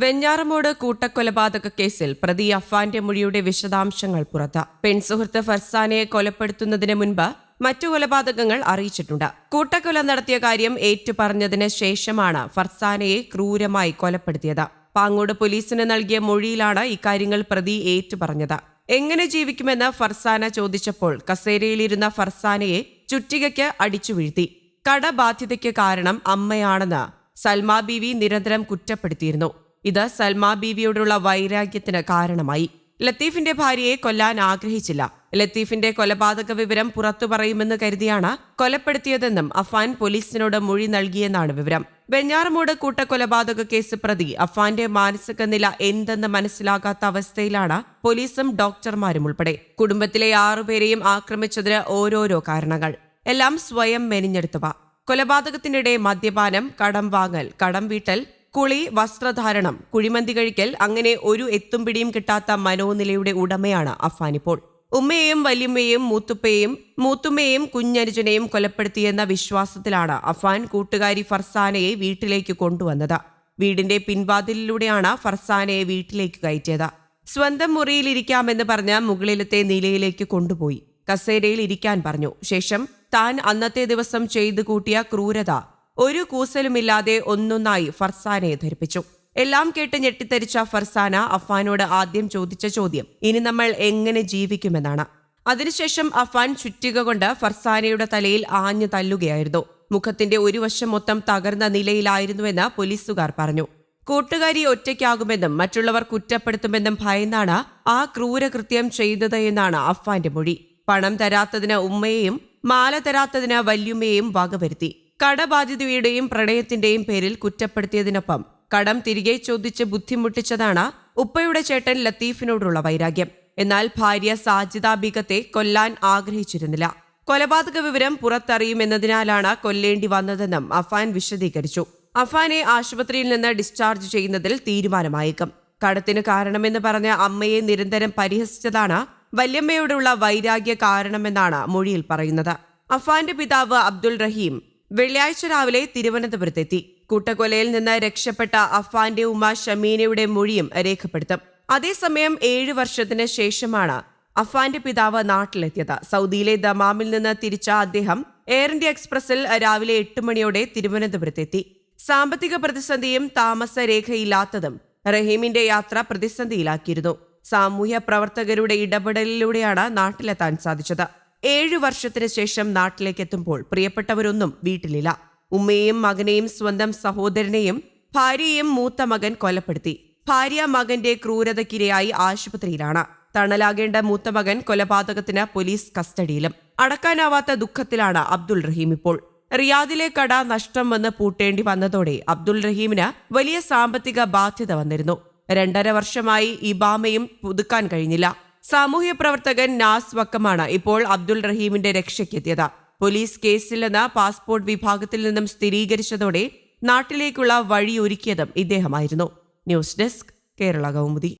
വെഞ്ഞാറമൂട് കൂട്ടക്കൊലപാതക കേസിൽ പ്രതി അഫാന്റെ മൊഴിയുടെ വിശദാംശങ്ങൾ പുറത്ത്. പെൺസുഹൃത്ത് ഫർസാനയെ കൊലപ്പെടുത്തുന്നതിന് മുൻപ് മറ്റു കൊലപാതകങ്ങൾ അറിയിച്ചിട്ടുണ്ട്. കൂട്ടക്കൊല നടത്തിയ കാര്യം ഏറ്റുപറഞ്ഞതിന് ശേഷമാണ് ഫർസാനയെ ക്രൂരമായി കൊലപ്പെടുത്തിയത്. പാങ്ങോട് പോലീസിന് നൽകിയ മൊഴിയിലാണ് ഇക്കാര്യങ്ങൾ പ്രതി ഏറ്റുപറഞ്ഞത്. എങ്ങനെ ജീവിക്കുമെന്ന് ഫർസാന ചോദിച്ചപ്പോൾ കസേരയിലിരുന്ന ഫർസാനയെ ചുറ്റികയ്ക്ക് അടിച്ചു വീഴ്ത്തി. കടബാധ്യതയ്ക്ക് കാരണം അമ്മയാണെന്ന് സൽമാ ബീവി നിരന്തരം കുറ്റപ്പെടുത്തിയിരുന്നു. ഇത് സൽമ ബീവിയോടുള്ള വൈരാഗ്യത്തിന് കാരണമായി. ലത്തീഫിന്റെ ഭാര്യയെ കൊല്ലാൻ ആഗ്രഹിച്ചില്ല. ലത്തീഫിന്റെ കൊലപാതക വിവരം പുറത്തു പറയുമെന്ന് കരുതിയാണ് കൊലപ്പെടുത്തിയതെന്നും അഫാൻ പോലീസിനോട് മൊഴി നൽകിയെന്നാണ് വിവരം. വെഞ്ഞാറമൂട് കൂട്ടക്കൊലപാതക കേസ് പ്രതി അഫാന്റെ മാനസിക നില എന്തെന്ന് മനസ്സിലാകാത്ത അവസ്ഥയിലാണ് പോലീസും ഡോക്ടർമാരും ഉൾപ്പെടെ. കുടുംബത്തിലെ ആറുപേരെയും ആക്രമിച്ചതിന് ഓരോരോ കാരണങ്ങൾ. എല്ലാം സ്വയം മെനിഞ്ഞെടുത്തവ. കൊലപാതകത്തിനിടെ മദ്യപാനം കടം വാങ്ങൽ കടം വീട്ടൽ കുളി വസ്ത്രധാരണം കുഴിമന്തി കഴിക്കൽ അങ്ങനെ ഒരു എത്തും പിടിയും കിട്ടാത്ത മനോനിലയുടെ ഉടമയാണ് അഫാൻ ഇപ്പോൾ. ഉമ്മയെയും വല്യമ്മയെയും മൂത്തുപ്പയെയും മൂത്തുമ്മയെയും കുഞ്ഞനുജനെയും കൊലപ്പെടുത്തിയെന്ന വിശ്വാസത്തിലാണ് അഫാൻ കൂട്ടുകാരി ഫർസാനയെ വീട്ടിലേക്ക് കൊണ്ടുവന്നത്. വീടിന്റെ പിൻവാതിലിലൂടെയാണ് ഫർസാനയെ വീട്ടിലേക്ക് കയറ്റിയത്. സ്വന്തം മുറിയിലിരിക്കാമെന്ന് പറഞ്ഞ മുകളിലത്തെ നിലയിലേക്ക് കൊണ്ടുപോയി. കസേരയിൽ ഇരിക്കാൻ പറഞ്ഞു. ശേഷം താൻ അന്നത്തെ ദിവസം ചെയ്തു കൂട്ടിയ ക്രൂരത ഒരു കൂസലുമില്ലാതെ ഒന്നൊന്നായി ഫർസാനയെ ധരിപ്പിച്ചു. എല്ലാം കേട്ട് ഞെട്ടിത്തരിച്ച ഫർസാന അഫാനോട് ആദ്യം ചോദിച്ച ചോദ്യം ഇനി നമ്മൾ എങ്ങനെ ജീവിക്കുമെന്നാണ്? അതിനുശേഷം അഫാൻ ചുറ്റിക കൊണ്ട് ഫർസാനയുടെ തലയിൽ ആഞ്ഞു തല്ലുകയായിരുന്നു. മുഖത്തിന്റെ ഒരു വശം മൊത്തം തകർന്ന നിലയിലായിരുന്നുവെന്ന് പോലീസുകാർ പറഞ്ഞു. കൂട്ടുകാരി ഒറ്റയ്ക്കാകുമെന്നും മറ്റുള്ളവർ കുറ്റപ്പെടുത്തുമെന്നും ഭയന്നാണ് ആ ക്രൂരകൃത്യം ചെയ്തത് എന്നാണ് അഫാന്റെ മൊഴി. പണം തരാത്തതിന് ഉമ്മയെയും മാല തരാത്തതിന് വല്യുമ്മയെയും വകവരുത്തി. കടബാധിതയുടെയും പ്രണയത്തിന്റെയും പേരിൽ കുറ്റപ്പെടുത്തിയതിനൊപ്പം കടം തിരികെ ചോദിച്ച് ബുദ്ധിമുട്ടിച്ചതാണ് ഉപ്പയുടെ ചേട്ടൻ ലത്തീഫിനോടുള്ള വൈരാഗ്യം. എന്നാൽ ഭാര്യ സാജിദ ബീഗത്തെ കൊല്ലാൻ ആഗ്രഹിച്ചിരുന്നില്ല. കൊലപാതക വിവരം പുറത്തറിയുമെന്നതിനാലാണ് കൊല്ലേണ്ടി വന്നതെന്നും അഫാൻ വിശദീകരിച്ചു. അഫാനെ ആശുപത്രിയിൽ നിന്ന് ഡിസ്ചാർജ് ചെയ്യുന്നതിൽ തീരുമാനമായേക്കും. കടത്തിന് കാരണമെന്ന് പറഞ്ഞ അമ്മയെ നിരന്തരം പരിഹസിച്ചതാണ് വല്യമ്മയോടുള്ള വൈരാഗ്യ കാരണമെന്നാണ് മൊഴിയിൽ പറയുന്നത്. അഫാന്റെ പിതാവ് അബ്ദുൾ റഹീം വെള്ളിയാഴ്ച രാവിലെ തിരുവനന്തപുരത്തെത്തി. കൂട്ടക്കൊലയിൽ നിന്ന് രക്ഷപ്പെട്ട അഫാന്റെ ഉമ്മ ഷമീനയുടെ മൊഴിയും രേഖപ്പെടുത്തും. അതേസമയം ഏഴ് വർഷത്തിന് ശേഷമാണ് അഫാന്റെ പിതാവ് നാട്ടിലെത്തിയത്. സൗദിയിലെ ദമാമിൽ നിന്ന് തിരിച്ച അദ്ദേഹം എയർ ഇന്ത്യ എക്സ്പ്രസിൽ രാവിലെ എട്ട് മണിയോടെ തിരുവനന്തപുരത്തെത്തി. സാമ്പത്തിക പ്രതിസന്ധിയും താമസരേഖയില്ലാത്തതും റഹീമിന്റെ യാത്ര പ്രതിസന്ധിയിലാക്കിയിരുന്നു. സാമൂഹ്യ പ്രവർത്തകരുടെ ഇടപെടലിലൂടെയാണ് നാട്ടിലെത്താൻ സാധിച്ചത്. ഏഴു വർഷത്തിന് ശേഷം നാട്ടിലേക്കെത്തുമ്പോൾ പ്രിയപ്പെട്ടവരൊന്നും വീട്ടിലില്ല. ഉമ്മയെയും മകനെയും സ്വന്തം സഹോദരനെയും ഭാര്യയെയും മൂത്ത മകൻ കൊലപ്പെടുത്തി. ഭാര്യ മകന്റെ ക്രൂരതയ്ക്കിരയായി ആശുപത്രിയിലാണ്. തണലാകേണ്ട മൂത്ത മകൻ കൊലപാതകത്തിന് പോലീസ് കസ്റ്റഡിയിലും. അടക്കാനാവാത്ത ദുഃഖത്തിലാണ് അബ്ദുൾ റഹീം ഇപ്പോൾ. റിയാദിലെ കട നഷ്ടം വന്ന് പൂട്ടേണ്ടി വന്നതോടെ അബ്ദുൾ റഹീമിന് വലിയ സാമ്പത്തിക ബാധ്യത വന്നിരുന്നു. രണ്ടര വർഷമായി ഇബാമയും പുതുക്കാൻ കഴിഞ്ഞില്ല. സാമൂഹ്യ പ്രവർത്തകൻ നാസ് വക്കമാണ് ഇപ്പോൾ അബ്ദുൾ റഹീമിന്റെ രക്ഷയ്ക്കെത്തിയത്. പോലീസ് കേസിൽ കേസില്ലെന്ന് പാസ്പോർട്ട് വിഭാഗത്തിൽ നിന്നും സ്ഥിരീകരിച്ചതോടെ നാട്ടിലേക്കുള്ള വഴിയൊരുക്കിയതും ഇദ്ദേഹമായിരുന്നു. News desk Kerala Kaumudi.